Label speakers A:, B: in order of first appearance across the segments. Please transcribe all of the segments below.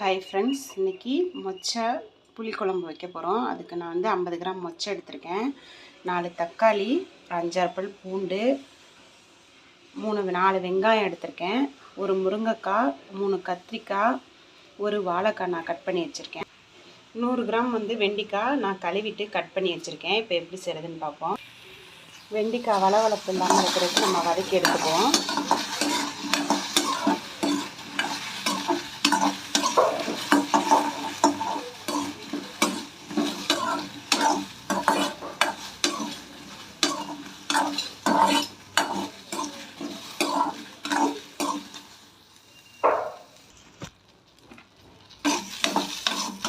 A: Hi friends இன்றைக்கி மொச்சை புளிக்குழம்பு வைக்க போகிறோம் அதுக்கு நான் வந்து ஐம்பது கிராம் மொச்சை எடுத்திருக்கேன். நாலு தக்காளி ஒரு அஞ்சாறு பல் பூண்டு மூணு நாலு வெங்காயம் எடுத்திருக்கேன். ஒரு முருங்கைக்காய் மூணு கத்திரிக்காய் ஒரு வாழைக்காய் நான் கட் பண்ணி வச்சுருக்கேன். நூறு கிராம் வந்து வெண்டைக்காய் நான் கழுவிட்டு கட் பண்ணி வச்சுருக்கேன். இப்போ எப்படி செய்கிறதுன்னு பார்ப்போம். வெண்டைக்காய் வளவளப்பு இல்லாமல் இருக்கிறதுக்கு நம்ம வதக்கி எடுத்துக்குவோம்.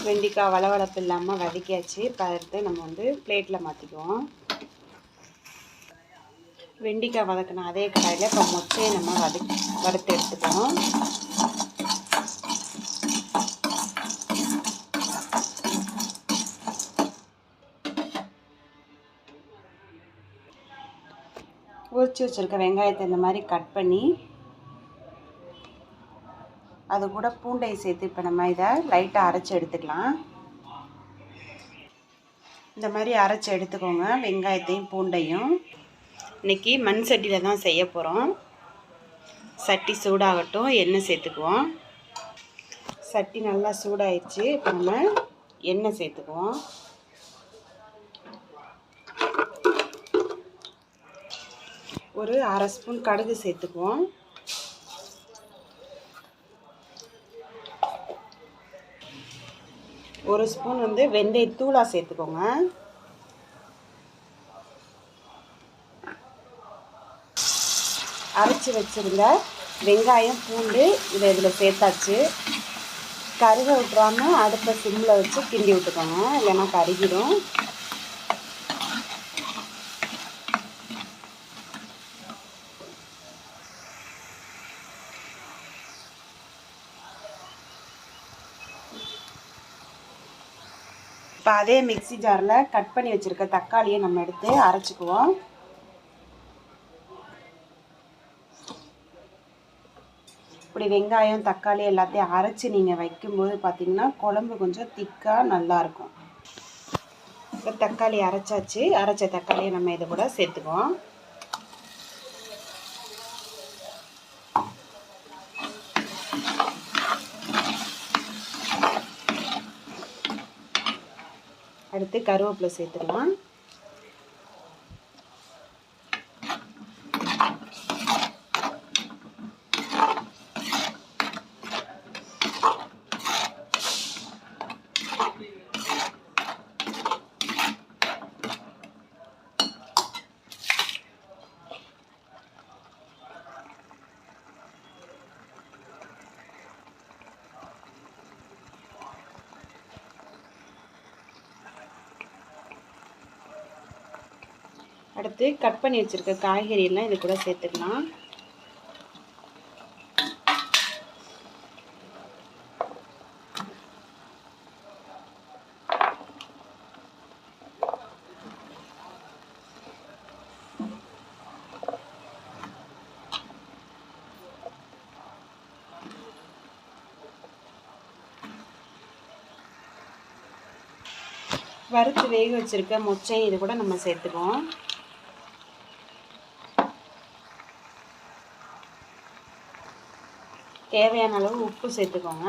A: வெண்டைக்காய் வளவளப்பு இல்லாமல் வதக்கியாச்சு. இப்போ எடுத்து நம்ம வந்து பிளேட்டில் மாற்றிக்குவோம் வெண்டைக்காய் வதக்கின அதே கடாயில் இப்போ மொச்சையை நம்ம வதக்கி வறுத்து எடுத்துக்கணும் உரிச்சு வச்சுருக்க வெங்காயத்தை இந்த மாதிரி கட் பண்ணி அது கூட பூண்டை சேர்த்து இப்போ நம்ம இதை லைட்டாக அரைச்சி எடுத்துக்கலாம். இந்த மாதிரி அரைச்சி எடுத்துக்கோங்க. வெங்காயத்தையும் பூண்டையும். இன்றைக்கி மண் சட்டியில் தான் செய்ய போகிறோம் சட்டி சூடாகட்டும் எண்ணெய் சேர்த்துக்குவோம். சட்டி நல்லா சூடாயிடுச்சு. இப்போ நம்ம எண்ணெய் சேர்த்துக்குவோம். ஒரு அரை ஸ்பூன் கடுகு சேர்த்துக்குவோம். ஒரு ஸ்பூன் வந்து வெந்தயத்தூளாக சேர்த்துக்கோங்க. அரைச்சி வச்சுருந்த வெங்காயம் பூண்டு இதை இதில் சேர்த்தாச்சு. கருக விட்றாமல் அடுப்பை சிம்மில் வச்சு கிண்டி விட்டுக்கோங்க இல்லைன்னா கருகிடும். இப்போ அதே மிக்சி ஜாரில் கட் பண்ணி வச்சுருக்க தக்காளியை நம்ம எடுத்து அரைச்சிக்குவோம். இப்படி வெங்காயம் தக்காளி எல்லாத்தையும் அரைச்சி நீங்கள் வைக்கும்போது பார்த்தீங்கன்னா குழம்பு கொஞ்சம் திக்காக நல்லாயிருக்கும் இப்போ தக்காளி அரைச்சாச்சு. அரைச்ச தக்காளியை நம்ம இதை கூட சேர்த்துக்குவோம். அடுத்து கருவேப்பிலை சேர்த்துக்கலாம். அடுத்து கட் பண்ணி வச்சுருக்க காய்கறி எல்லாம் இது கூட சேர்த்துக்கலாம். வறுத்து வேக வச்சுருக்க மொச்சை இது கூட நம்ம சேர்த்துக்குவோம். தேவையான அளவு உப்பு சேர்த்துக்கோங்க.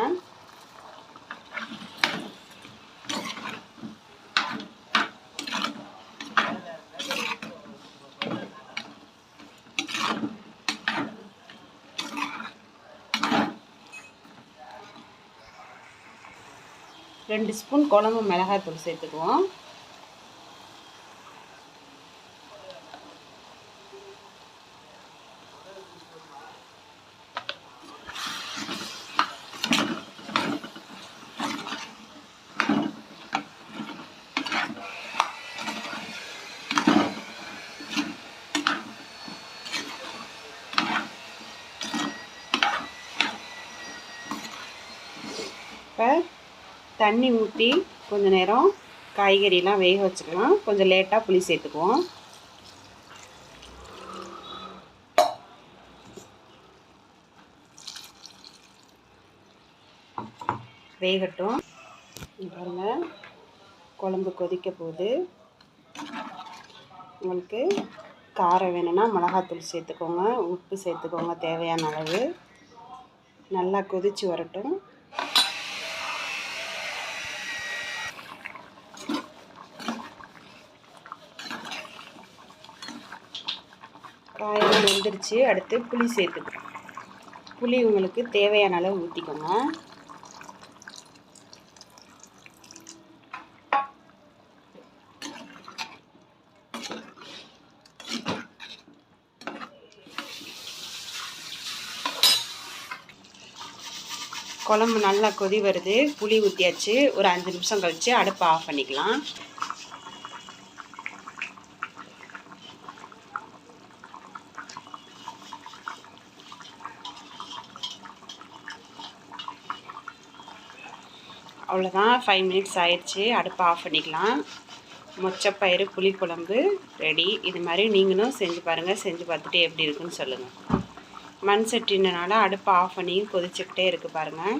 A: ரெண்டு ஸ்பூன் குழம்பு மிளகாய் தூள் சேர்த்துக்குவோம். இப்போ தண்ணி ஊற்றி கொஞ்சம் நேரம் காய்கறிலாம் வேக வச்சுக்கலாம். கொஞ்சம் லேட்டாக புளி சேர்த்துக்குவோம். வேகட்டும். இங்க பாருங்க. குழம்பு கொதிக்க போகுது. உங்களுக்கு காரம் வேணும்னா மிளகாத்தூள் சேர்த்துக்கோங்க. உப்பு சேர்த்துக்கோங்க தேவையான அளவு. நல்லா கொதித்து வரட்டும். காயெல்லாம் வெந்துருச்சு. அடுத்து புளி சேர்த்துக்கலாம் புளி உங்களுக்கு தேவையான அளவு ஊற்றிக்கோங்க குழம்பு நல்லா கொதி வருது. புளி ஊற்றியாச்சு ஒரு அஞ்சு நிமிஷம் கழித்து அடுப்பை ஆஃப் பண்ணிக்கலாம். அவ்வளோதான் ஃபைவ் மினிட்ஸ் ஆயிடுச்சு. அடுப்பை ஆஃப் பண்ணிக்கலாம். மொச்சப்பயிறு புளிக்குழம்பு ரெடி இது மாதிரி நீங்களும் செஞ்சு பாருங்கள் செஞ்சு பார்த்துட்டு எப்படி இருக்குன்னு சொல்லுங்கள் மண் சட்டினால அடுப்பை ஆஃப் பண்ணி கொதிச்சுக்கிட்டே இருக்குது பாருங்கள்